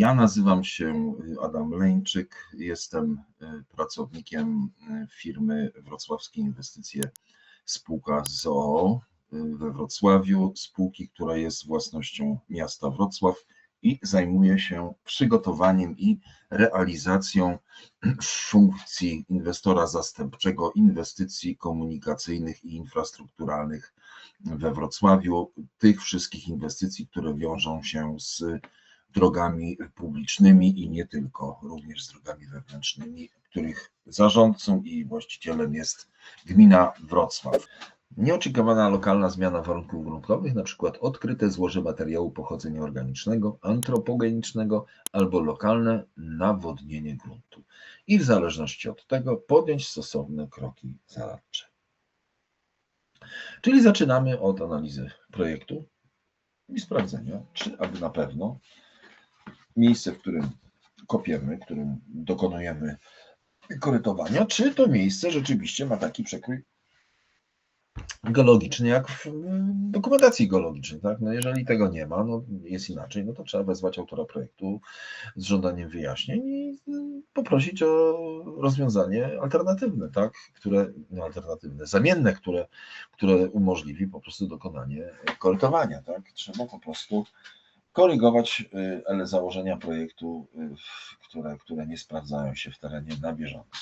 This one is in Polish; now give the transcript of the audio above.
Ja nazywam się Adam Leńczyk, jestem pracownikiem firmy Wrocławskie Inwestycje Spółka ZOO we Wrocławiu, spółki, która jest własnością miasta Wrocław i zajmuje się przygotowaniem i realizacją funkcji inwestora zastępczego inwestycji komunikacyjnych i infrastrukturalnych we Wrocławiu, tych wszystkich inwestycji, które wiążą się z drogami publicznymi i nie tylko, również z drogami wewnętrznymi, których zarządcą i właścicielem jest gmina Wrocław. Nieoczekiwana lokalna zmiana warunków gruntowych, przykład odkryte złoże materiału pochodzenia organicznego, antropogenicznego albo lokalne nawodnienie gruntu. I w zależności od tego podjąć stosowne kroki zaradcze. Czyli zaczynamy od analizy projektu i sprawdzenia, czy aby na pewno miejsce, w którym kopiemy, w którym dokonujemy korytowania, czy to miejsce rzeczywiście ma taki przekrój geologiczny jak w dokumentacji geologicznej. Tak? No jeżeli tego nie ma, no jest inaczej, no to trzeba wezwać autora projektu z żądaniem wyjaśnień i poprosić o rozwiązanie alternatywne, tak? które, no alternatywne, zamienne, które, które umożliwi po prostu dokonanie korytowania. Tak? Trzeba po prostu korygować y, założenia projektu, y, które, które nie sprawdzają się w terenie na bieżąco.